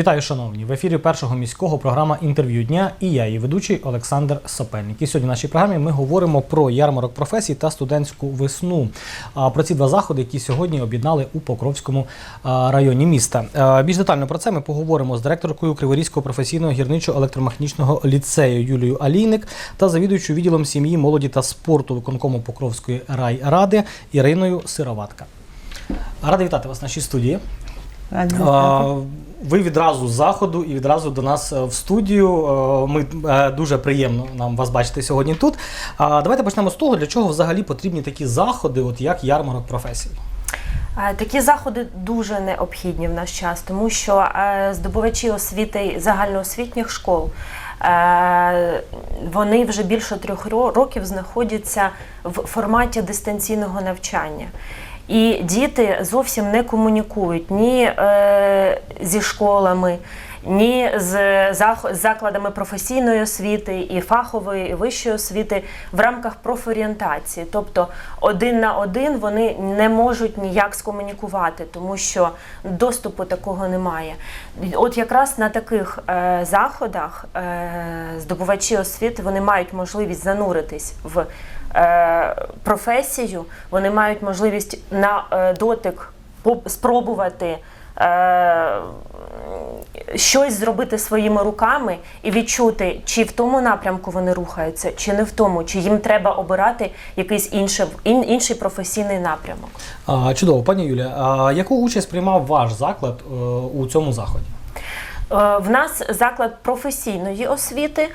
Вітаю, шановні! В ефірі першого міського програма інтерв'ю дня і я, її ведучий Олександр Сопельник. І сьогодні в нашій програмі ми говоримо про ярмарок професій та студентську весну. Про ці два заходи, які сьогодні об'єднали у Покровському районі міста. Більш детально про це ми поговоримо з директоркою Криворізького професійного гірничо-електромеханічного ліцею Юлією Алійник та завідуючою відділом сім'ї, молоді та спорту виконкому Покровської райради Іриною Сироватка. Радий вітати вас в нашій студії. Раді Ви відразу з заходу і відразу до нас е, в студію. Е, Ми е, дуже приємно нам вас бачити сьогодні тут. А давайте почнемо з того, для чого взагалі потрібні такі заходи, от як ярмарок професій. Такі заходи дуже необхідні в наш час, тому що здобувачі освіти загальноосвітніх школ. Вони вже більше трьох років знаходяться в форматі дистанційного навчання. І діти зовсім не комунікують ні е, зі школами, ні з закладами професійної освіти, і фахової, і вищої освіти в рамках профорієнтації. Тобто один на один вони не можуть ніяк скомунікувати, тому що доступу такого немає. От якраз на таких е, заходах е, здобувачі освіти вони мають можливість зануритись в професію, вони мають можливість на е, дотик спробувати. Е, щось зробити своїми руками і відчути, чи в тому напрямку вони рухаються, чи не в тому, чи їм треба обирати якийсь інший, ін- інший професійний напрямок. А, Чудово, пані Юлія, а яку участь приймав ваш заклад е, у цьому заході? Е, В нас заклад професійної освіти.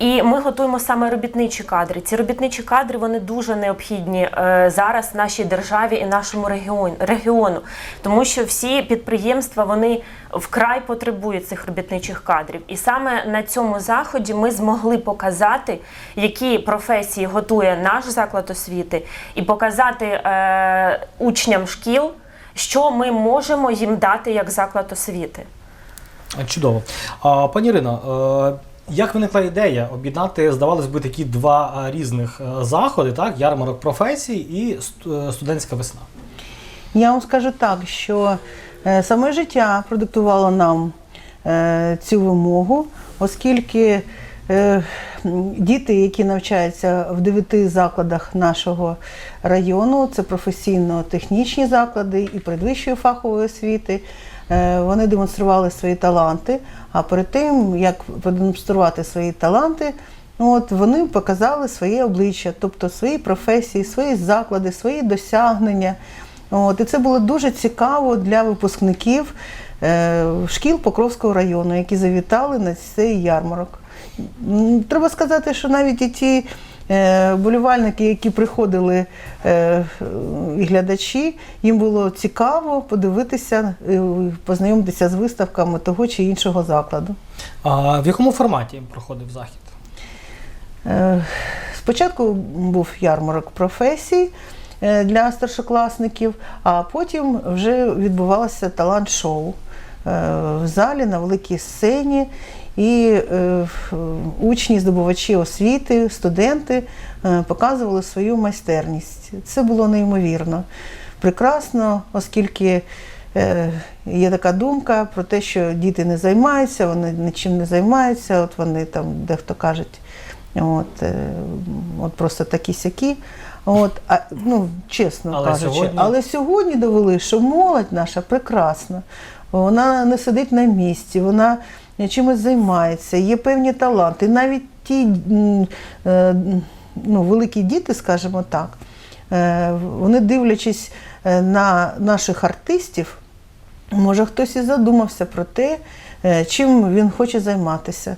І ми готуємо саме робітничі кадри. Ці робітничі кадри вони дуже необхідні е, зараз нашій державі і нашому регіон, регіону, тому що всі підприємства вони вкрай потребують цих робітничих кадрів. І саме на цьому заході ми змогли показати, які професії готує наш заклад освіти, і показати е, учням шкіл, що ми можемо їм дати як заклад освіти. Чудово. Пані Ірино, е, як виникла ідея об'єднати, здавалось би, такі два е, різних е, заходи, так? Ярмарок професій і е, студентська весна? Я вам скажу так, що саме життя продиктувало нам цю вимогу, оскільки діти, які навчаються в дев'яти закладах нашого району, це професійно-технічні заклади і передвищої фахової освіти. е, Вони демонстрували свої таланти. А перед тим, як продемонструвати свої таланти, От вони показали своє обличчя, тобто свої професії, свої заклади, свої досягнення. От, і це було дуже цікаво для випускників е, шкіл Покровського району, які завітали на цей ярмарок. Треба сказати, що навіть і ті е, болівальники, які приходили е, і глядачі, їм було цікаво подивитися, е, познайомитися з виставками того чи іншого закладу. А в якому форматі проходив захід? Спочатку був ярмарок професій для старшокласників, а потім вже відбувалося талант-шоу в залі на великій сцені. І е, учні, здобувачі освіти, студенти е, показували свою майстерність. Це було неймовірно, прекрасно, оскільки е, є така думка про те, що діти не займаються, вони нічим не займаються. От вони там, дехто кажуть, От, е, от просто такі сякі. От, а, ну, чесно Але кажучи. сьогодні- Але сьогодні довели, що молодь наша прекрасна. Вона не сидить на місці, вона чимось займається, є певні таланти. Навіть ті е, ну, великі діти, скажімо так, е, вони дивлячись е, на наших артистів, Може, хтось і задумався про те, чим він хоче займатися.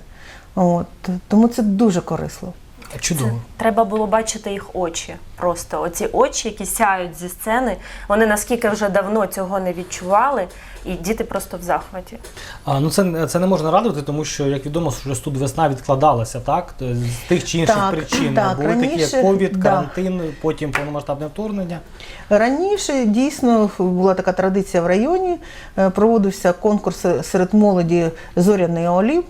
От. Тому це дуже корисно. Чудово. Треба було бачити їх очі. Просто оці очі, які сяють зі сцени, вони наскільки вже давно цього не відчували, і діти просто в захваті. А, ну це, це не можна радувати, тому що, як відомо, що тут весна відкладалася, так? З тих чи інших Так, причин. так, Були такі, як раніше, ковід, да. карантин, потім повномасштабне вторгнення. Раніше дійсно була така традиція в районі, е, проводився конкурс серед молоді Зоряний Олімп.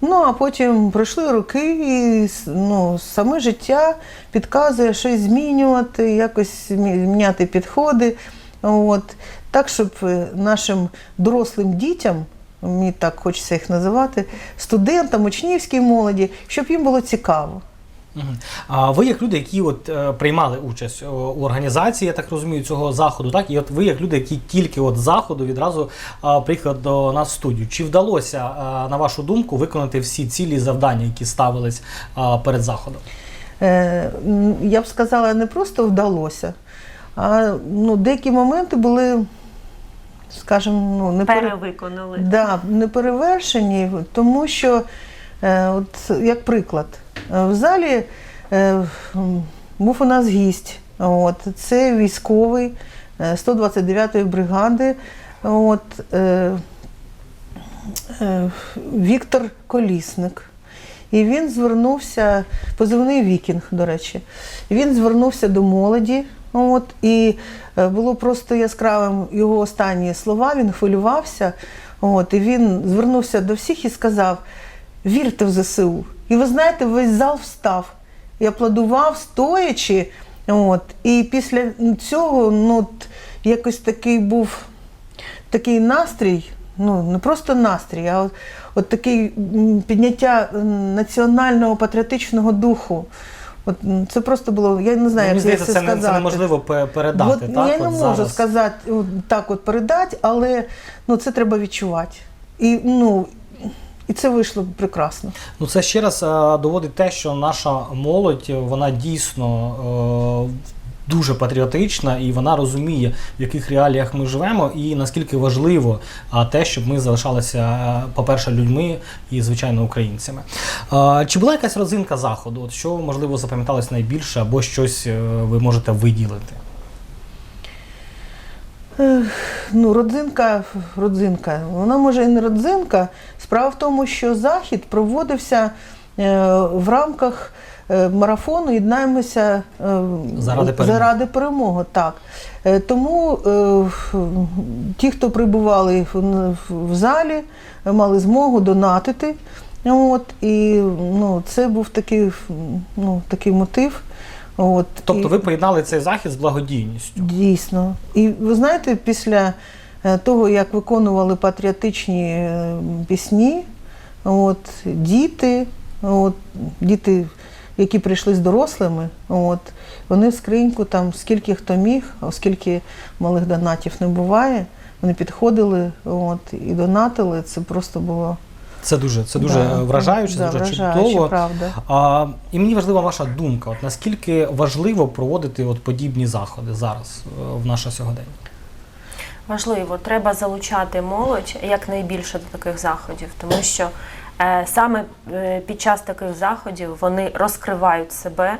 Ну а потім пройшли роки, і ну, саме життя підказує щось змінювати, якось міняти підходи. От. Так, щоб е, нашим дорослим дітям мені так хочеться їх називати, студентам, учнівській молоді, щоб їм було цікаво. А ви як люди, які от е, приймали участь у організації, я так розумію, цього заходу, так і от ви як люди, які тільки от з заходу відразу приїхали до нас в студію. Чи вдалося, на вашу думку, виконати всі цілі завдання, які ставились перед заходом? Е, я б сказала, не просто вдалося, а ну, деякі моменти були, скажімо, ну, не пере- Перевиконали. Да, не перевершені, тому що, е, от, як приклад, е, в залі е, був у нас гість. От, це військовий е, 129-ї бригади. От, е, е, Віктор Колісник. І він звернувся, позивний вікінг, до речі. Він звернувся до молоді. От, і е, було просто яскравим його останні слова, він хвилювався. От, і він звернувся до всіх і сказав: вірте в ЗСУ. І ви знаєте, весь зал встав і аплодував, стоячи. От, і після цього ну, от, якось такий був такий настрій, ну не просто настрій, а от, от такий підняття національного патріотичного духу. От це просто було, я не знаю, Мені як здається, це це, сказати. це неможливо передати. От, так, я не от можу зараз. сказати от, так, от передати, але ну, це треба відчувати. І, ну, і це вийшло прекрасно. Ну це ще раз е, доводить те, що наша молодь е, вона дійсно е, дуже патріотична і вона розуміє, в яких реаліях ми живемо, і наскільки важливо те, щоб ми залишалися, е, по-перше, людьми і звичайно українцями. Е, Чи була якась родзинка заходу? От що можливо запам'яталось найбільше, або щось е, ви можете виділити? Ну, родзинка, родзинка. Вона може і не родзинка. Справа в тому, що захід проводився е, в рамках е, марафону Єднаємося е, Заради перемоги. заради перемоги. Так. Тому ті, хто прибували в, залі, мали змогу донатити. От, і ну, це був такий, ну, такий мотив. От, Тобто і- ви поєднали цей захід з благодійністю. Дійсно. І ви знаєте, після е, того, як виконували патріотичні е, пісні, от, діти, от, діти, які прийшли з дорослими, от, вони в скриньку там скільки хто міг, оскільки малих донатів не буває, вони підходили от, і донатили. Це просто було Це дуже, це дуже да, е, вражаюче, да, дуже вражаюче, чудово. правда. А, і мені важлива ваша думка. От наскільки важливо проводити от подібні заходи зараз е, в наше сьогодення? Важливо, треба залучати молодь якнайбільше до таких заходів, тому що е, саме е, під час таких заходів вони розкривають себе,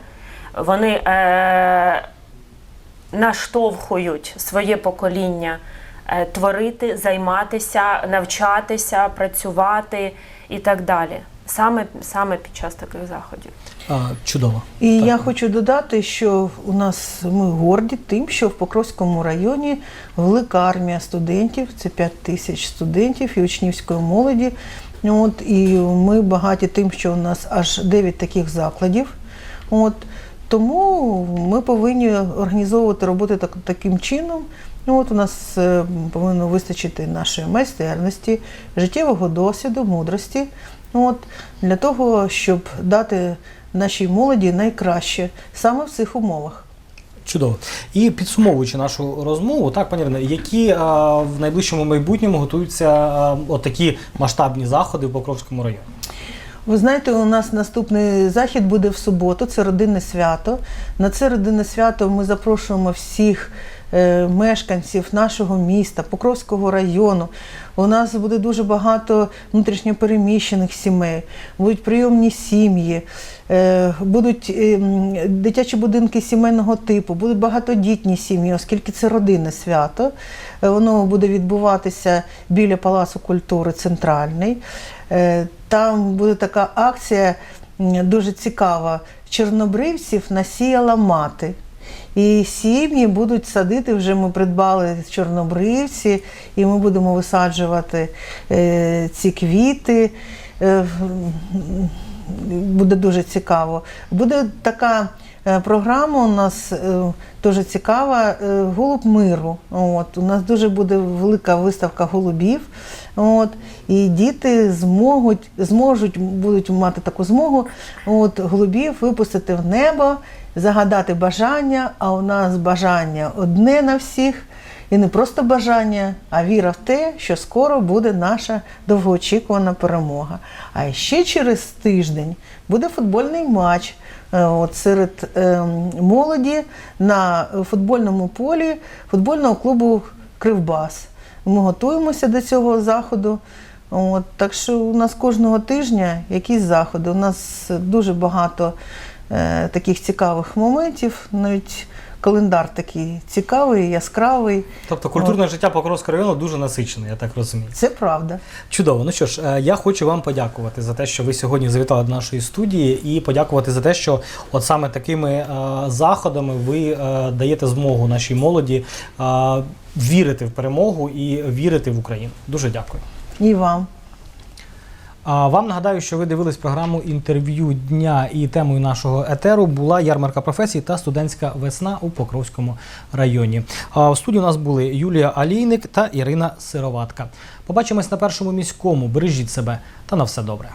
вони е, наштовхують своє покоління творити, займатися, навчатися, працювати і так далі. Саме, саме під час таких заходів. А, чудово. І Так. я хочу додати, що у нас ми горді тим, що в Покровському районі велика армія студентів, це 5 тисяч студентів і учнівської молоді. От, і ми багаті тим, що у нас аж 9 таких закладів. От, тому ми повинні організовувати роботи так, таким чином. Ну, От у нас е, повинно вистачити нашої майстерності, життєвого досвіду, мудрості. От, для того, щоб дати нашій молоді найкраще саме в цих умовах. Чудово. І підсумовуючи нашу розмову, так, пані Ірино, які а, в найближчому майбутньому готуються а, от такі масштабні заходи в Покровському районі? Ви знаєте, у нас наступний захід буде в суботу, це родинне свято. На це родинне свято ми запрошуємо всіх мешканців нашого міста, Покровського району. У нас буде дуже багато внутрішньопереміщених сімей, будуть прийомні сім'ї, е, будуть е, дитячі будинки сімейного типу, будуть багатодітні сім'ї, оскільки це родинне свято. Е, Воно буде відбуватися біля Палацу культури Центральний. Е, Там буде така акція дуже цікава. Чорнобривців насіяла мати. І сім'ї будуть садити, вже ми придбали чорнобривці, і ми будемо висаджувати е, ці квіти. Е, буде дуже цікаво. Буде така програма у нас е, дуже цікава е, Голуб миру. От, у нас дуже буде велика виставка голубів. От, і діти зможуть, зможуть будуть мати таку змогу от, голубів випустити в небо, загадати бажання. А у нас бажання одне на всіх. І не просто бажання, а віра в те, що скоро буде наша довгоочікувана перемога. А ще через тиждень буде футбольний матч е, от, серед е, молоді на футбольному полі футбольного клубу Кривбас. Ми готуємося до цього заходу. От, так що у нас кожного тижня якісь заходи. У нас дуже багато е, таких цікавих моментів. Навіть календар такий цікавий, яскравий. Тобто культурне життя Покровського району дуже насичене, я так розумію. Це правда. Чудово. Ну що ж, е, я хочу вам подякувати за те, що ви сьогодні завітали до нашої студії, і подякувати за те, що от саме такими е, заходами ви е, даєте змогу нашій молоді вірити в перемогу і вірити в Україну. Дуже дякую. І вам. Вам нагадаю, що ви дивились програму інтерв'ю дня і темою нашого етеру була ярмарка професій та студентська весна у Покровському районі. В студії у нас були Юлія Алійник та Ірина Сироватка. Побачимось на першому міському. Бережіть себе та на все добре.